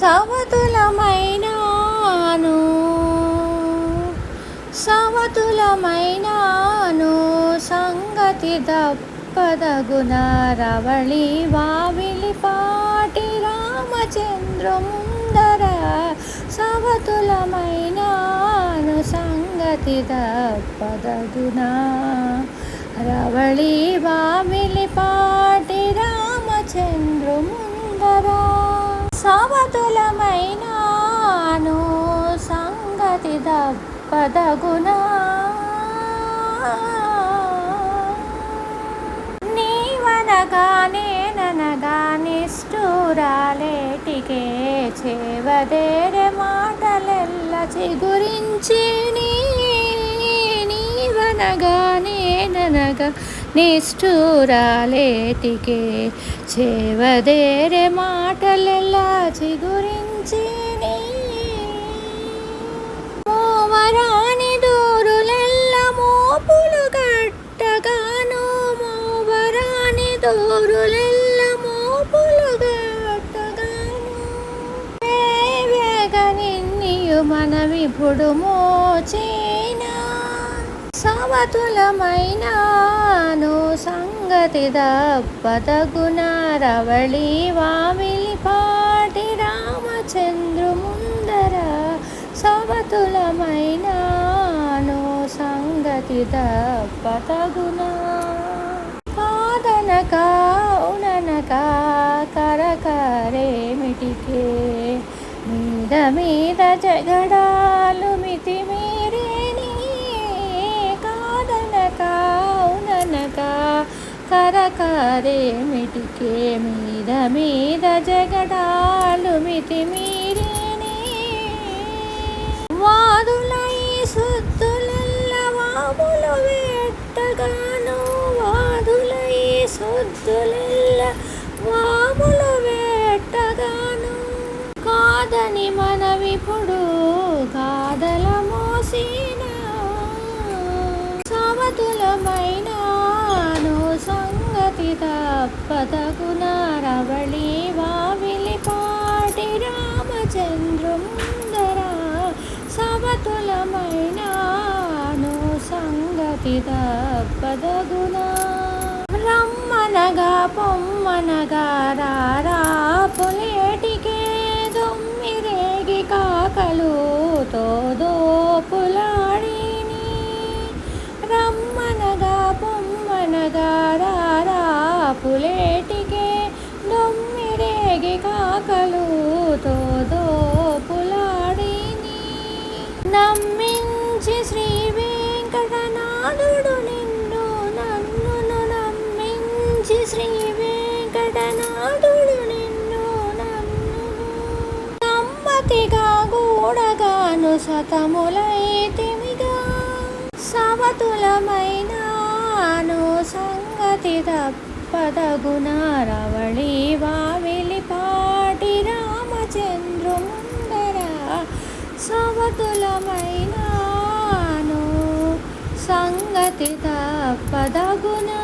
సవతులమైనాను. సవతులమైనాను. సంగతి దప్పదగున రవళి వావిలి పాటి రామచంద్రముందర. సవతులమైనాను. సంగతి దప్పదగున రవళి వావిలి పాటి రామచంద్రముందర. సవతులమైనాను సంగతి దప్పదగునా. నీవనగా నేననగా నిష్ఠూరాలేటికే చేవదేరే మాటలెల్ల చిగురించి నీ నీవనగా నేననగా నిష్ఠూరాలేటికే చేవదేరే మాటలెల్లా చిగురించి మోవరాని దూరులెల్ల మోపులు గట్టగాను మోవరాని దూరులెల్ల మోపులు గట్టగాను వేగనిన్నియు మన విభుడు మోచేనా సమతులమైన పతిద దప్పదగున రవళి వామిలి పాటి రామచంద్రు ముందర సవతులమైనాను సంగతి దప్పదగున కాదనక ఉననక కరకరేమిటికే మీద మీద జగడాలు మితిమీ కరకరేమిటికే మీద మీద జగడాలు మితి మీరేని వాదులై సుద్దులల్ల వాములు వేట్టగాను వాదులై సుద్దులెల్ల వాములు వేట్టగాను కాదని మన కాదల మోసిన సమతులమైన సంగతి తప్పదగున రవళి వావిలి పాటి రామచంద్రుందర సవతులమైనాను సంగతి తప్పదగున రమ్మనగా పొమ్మనగా రారా పులేటికే దొమ్మిరేగి కాకలు తోదు సతిగా గూడగాను సతములైతిమిగా సవతులమైనాను సంగతి తప్పదగున రవళి వావిలి పాటి రామచంద్రముందర సవతులమైనాను సంగతి తప్పదగునా